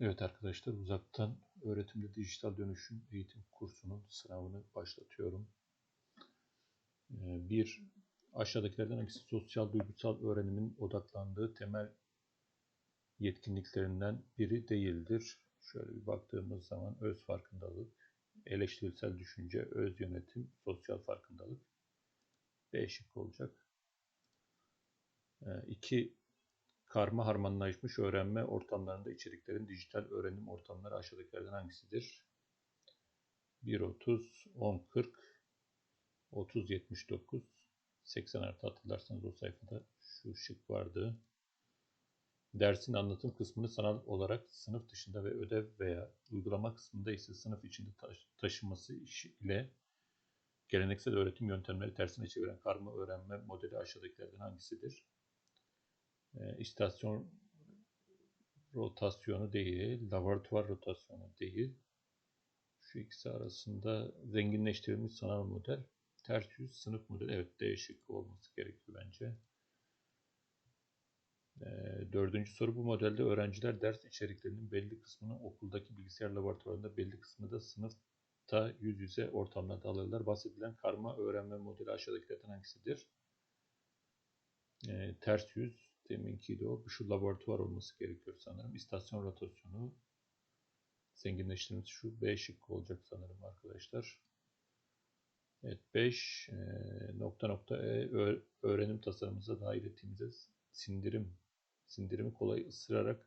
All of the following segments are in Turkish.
Evet arkadaşlar uzaktan öğretimde dijital dönüşüm eğitim kursunun sınavını başlatıyorum. Ee, Bir, aşağıdakilerden hangisi sosyal duygusal öğrenimin odaklandığı temel yetkinliklerinden biri değildir? Şöyle bir baktığımız zaman öz farkındalık, eleştirisel düşünce, öz yönetim, sosyal farkındalık B şıkkı olacak. Ee, İki, Karma harmanlaşmış öğrenme ortamlarında içeriklerin dijital öğrenim ortamları aşağıdakilerden hangisidir? 1.30, 10.40, 30.79, 80 artı hatırlarsanız o sayfada şu şık vardı. Dersin anlatım kısmını sanal olarak sınıf dışında ve ödev veya uygulama kısmında ise sınıf içinde taş- taşınması işi ile geleneksel öğretim yöntemleri tersine çeviren karma öğrenme modeli aşağıdakilerden hangisidir? E, istasyon rotasyonu değil, laboratuvar rotasyonu değil. Şu ikisi arasında zenginleştirilmiş sanal model, ters yüz sınıf modeli. Evet değişik olması gerekiyor bence. E, dördüncü soru bu modelde öğrenciler ders içeriklerinin belli kısmını okuldaki bilgisayar laboratuvarında belli kısmını da sınıfta yüz yüze ortamlarda alırlar. Bahsedilen karma öğrenme modeli aşağıdakilerden hangisidir? E, ters yüz deminkiydi o. Şu laboratuvar olması gerekiyor sanırım. İstasyon rotasyonu zenginleştirmesi şu B şıkkı olacak sanırım arkadaşlar. Evet 5 e, nokta nokta E öğrenim tasarımımıza dahil ettiğimizde sindirim sindirimi kolay ısırarak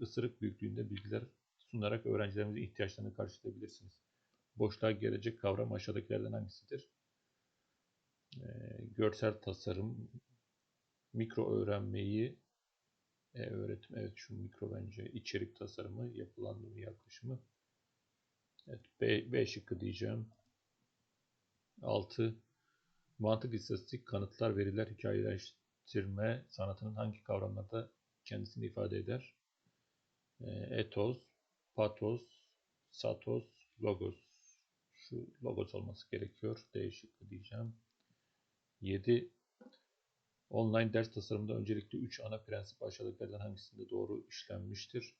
ısırık büyüklüğünde bilgiler sunarak öğrencilerimizin ihtiyaçlarını karşılayabilirsiniz. Boşluğa gelecek kavram aşağıdakilerden hangisidir? E, görsel tasarım, mikro öğrenmeyi e, öğretim evet şu mikro bence içerik tasarımı yapılandırma yaklaşımı. Evet B, B şıkkı diyeceğim. 6 mantık istatistik kanıtlar veriler hikayeleştirme sanatının hangi kavramlarda kendisini ifade eder? E, etos patos satos logos. Şu logos olması gerekiyor. D şıkkı diyeceğim. 7 Online ders tasarımında öncelikli 3 ana prensip aşağıdakilerden hangisinde doğru işlenmiştir?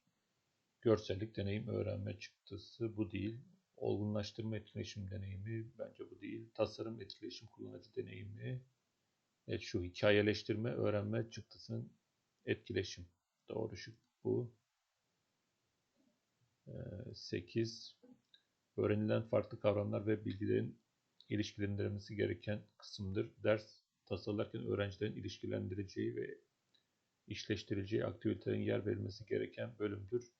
Görsellik, deneyim, öğrenme çıktısı bu değil. Olgunlaştırma, etkileşim deneyimi bence bu değil. Tasarım, etkileşim, kullanıcı deneyimi. Evet şu hikayeleştirme, öğrenme çıktısının etkileşim. Doğru şu bu. 8. Öğrenilen farklı kavramlar ve bilgilerin ilişkilendirilmesi gereken kısımdır. Ders tasarlarken öğrencilerin ilişkilendireceği ve işleştireceği aktivitelerin yer verilmesi gereken bölümdür.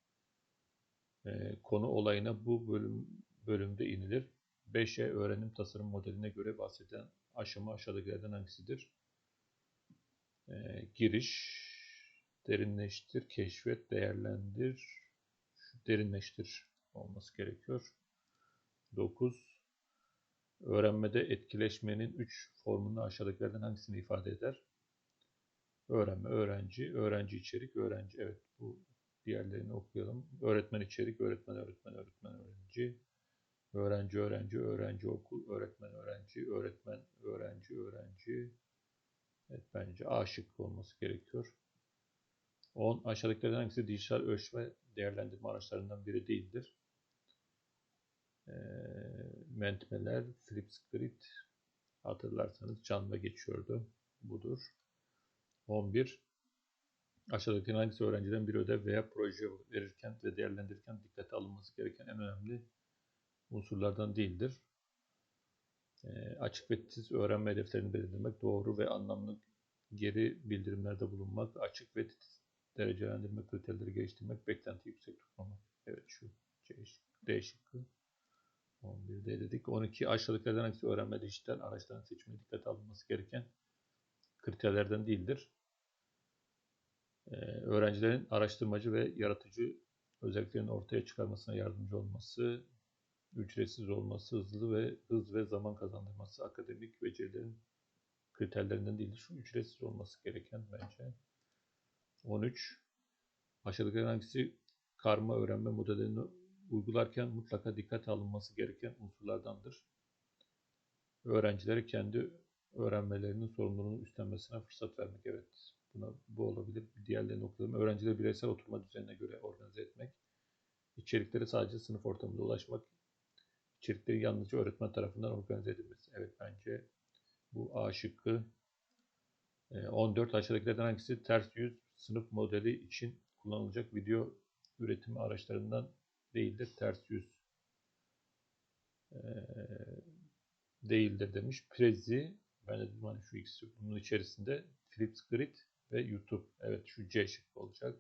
Ee, konu olayına bu bölüm bölümde inilir. 5'e öğrenim tasarım modeline göre bahseden aşama aşağıdakilerden hangisidir? Ee, giriş, derinleştir, keşfet, değerlendir, derinleştir olması gerekiyor. 9. Öğrenmede etkileşmenin 3 formunu aşağıdakilerden hangisini ifade eder? Öğrenme, öğrenci, öğrenci içerik, öğrenci. Evet bu diğerlerini okuyalım. Öğretmen içerik, öğretmen, öğretmen, öğretmen, öğrenci. Öğrenci, öğrenci, öğrenci okul, öğretmen, öğrenci, öğretmen, öğrenci, öğrenci. Evet bence A şıkkı olması gerekiyor. 10. Aşağıdakilerden hangisi dijital ölçme değerlendirme araçlarından biri değildir? Ee, mentmeler, flipscript hatırlarsanız canlı geçiyordu. Budur. 11. Aşağıdaki hangisi öğrenciden bir ödev veya proje verirken ve değerlendirirken dikkate alınması gereken en önemli unsurlardan değildir. E, açık ve titiz öğrenme hedeflerini belirlemek, doğru ve anlamlı geri bildirimlerde bulunmak, açık ve titiz derecelendirme kriterleri geliştirmek, beklenti yüksek tutmamak. Evet şu C, D şıkkı. 11'de dedik. 12 aşağıdakilerden hangisi öğrenme dijital araçların seçimine dikkate alınması gereken kriterlerden değildir. Ee, öğrencilerin araştırmacı ve yaratıcı özelliklerini ortaya çıkarmasına yardımcı olması, ücretsiz olması, hızlı ve hız ve zaman kazandırması akademik becerilerin kriterlerinden değildir. Şu ücretsiz olması gereken bence. 13. Aşağıdakilerden hangisi karma öğrenme modelini uygularken mutlaka dikkat alınması gereken unsurlardandır. Öğrencilere kendi öğrenmelerinin sorumluluğunu üstlenmesine fırsat vermek. Evet, buna bu olabilir. Diğerlerini okuyalım. Öğrencileri bireysel oturma düzenine göre organize etmek. İçerikleri sadece sınıf ortamında ulaşmak, içerikleri yalnızca öğretmen tarafından organize edilmesi. Evet bence bu A şıkkı. Ee, 14 aşağıdakilerden hangisi ters yüz sınıf modeli için kullanılacak video üretimi araçlarından değildir? Ters yüz ee, değildir demiş. Prezi ben de dedim hani şu ikisi bunun içerisinde Flipgrid ve YouTube. Evet şu C şıkkı olacak.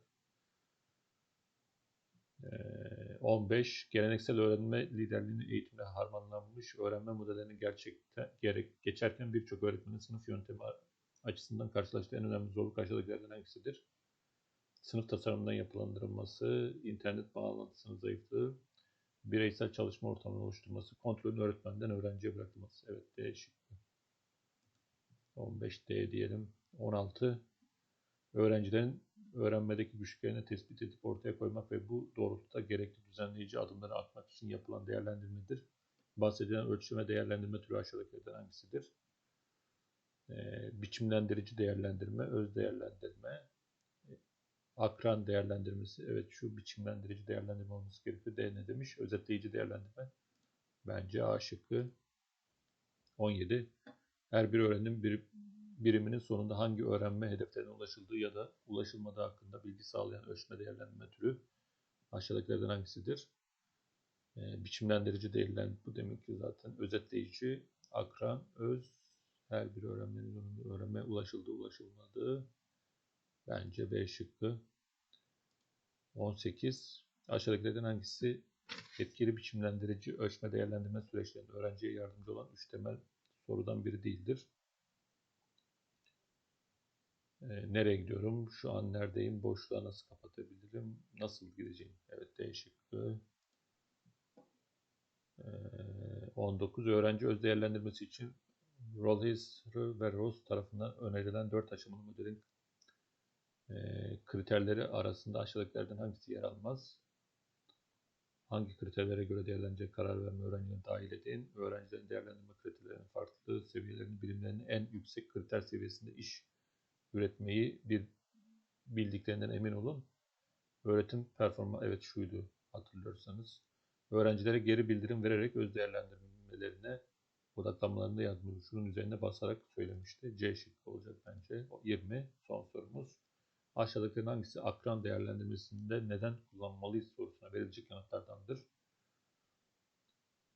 Ee, 15. Geleneksel öğrenme liderliğini eğitimle harmanlanmış öğrenme modellerini gerçekten gerek geçerken birçok öğretmenin sınıf yöntemi açısından karşılaştığı en önemli zorluk aşağıdakilerden hangisidir? Sınıf tasarımından yapılandırılması, internet bağlantısının zayıflığı, bireysel çalışma ortamını oluşturması, kontrolün öğretmenden öğrenciye bırakılması. Evet D şıkkı. 15D diyelim. 16. Öğrencilerin öğrenmedeki güçlüklerini tespit edip ortaya koymak ve bu doğrultuda gerekli düzenleyici adımları atmak için yapılan değerlendirmedir. Bahsedilen ölçme değerlendirme türü aşağıdakilerden hangisidir? Ee, biçimlendirici değerlendirme, öz değerlendirme, akran değerlendirmesi. Evet şu biçimlendirici değerlendirme olması gerekiyor. D ne demiş? Özetleyici değerlendirme. Bence A şıkkı. 17. Her bir öğrenim bir biriminin sonunda hangi öğrenme hedeflerine ulaşıldığı ya da ulaşılmadığı hakkında bilgi sağlayan ölçme değerlendirme türü aşağıdakilerden hangisidir? Ee, biçimlendirici değerlendirme bu demek ki zaten özetleyici, akran, öz, her bir öğrenmenin sonunda öğrenme ulaşıldığı ulaşılmadığı bence B şıkkı. 18. Aşağıdakilerden hangisi etkili biçimlendirici ölçme değerlendirme süreçlerinde öğrenciye yardımcı olan üç temel sorudan biri değildir? Ee, nereye gidiyorum? Şu an neredeyim? Boşluğa nasıl kapatabilirim? Nasıl gideceğim? Evet D şıkkı. Ee, 19. Öğrenci öz değerlendirmesi için Rolls ve Rose tarafından önerilen 4 aşamalı modelin e, kriterleri arasında aşağıdakilerden hangisi yer almaz? Hangi kriterlere göre değerlenecek karar verme öğrencilerini dahil edin? Öğrencilerin değerlendirme kriterlerinin farklı seviyelerini, bilimlerinin en yüksek kriter seviyesinde iş üretmeyi bir bildiklerinden emin olun. Öğretim performansı evet şuydu hatırlıyorsanız. Öğrencilere geri bildirim vererek öz değerlendirmelerine odaklanmalarında yardımcı. Şunun üzerine basarak söylemişti. C şıkkı olacak bence. O 20 son sorumuz. Aşağıdakilerin hangisi akran değerlendirmesinde neden kullanmalıyız sorusuna verilecek yanıtlardandır.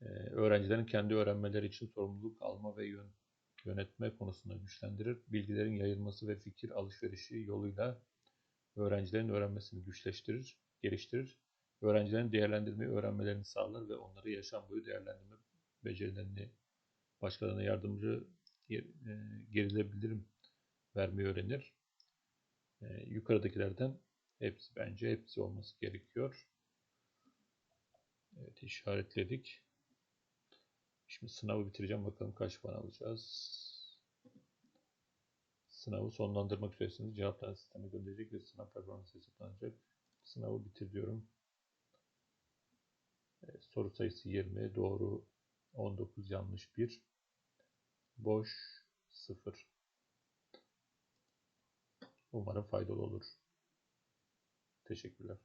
Ee, öğrencilerin kendi öğrenmeleri için sorumluluk alma ve yön, yönetme konusunda güçlendirir. Bilgilerin yayılması ve fikir alışverişi yoluyla öğrencilerin öğrenmesini güçleştirir, geliştirir. Öğrencilerin değerlendirmeyi öğrenmelerini sağlar ve onları yaşam boyu değerlendirme becerilerini başkalarına yardımcı e, gerize bildirim vermeyi öğrenir. E, yukarıdakilerden hepsi bence hepsi olması gerekiyor. Evet işaretledik. Şimdi sınavı bitireceğim. Bakalım kaç puan alacağız. Sınavı sonlandırmak üzeresiniz. Cevaplar sisteme gönderecek ve sınav performansı hesaplanacak. Sınavı bitir diyorum. Evet, soru sayısı 20. Doğru 19 yanlış 1. Boş 0. Umarım faydalı olur. Teşekkürler.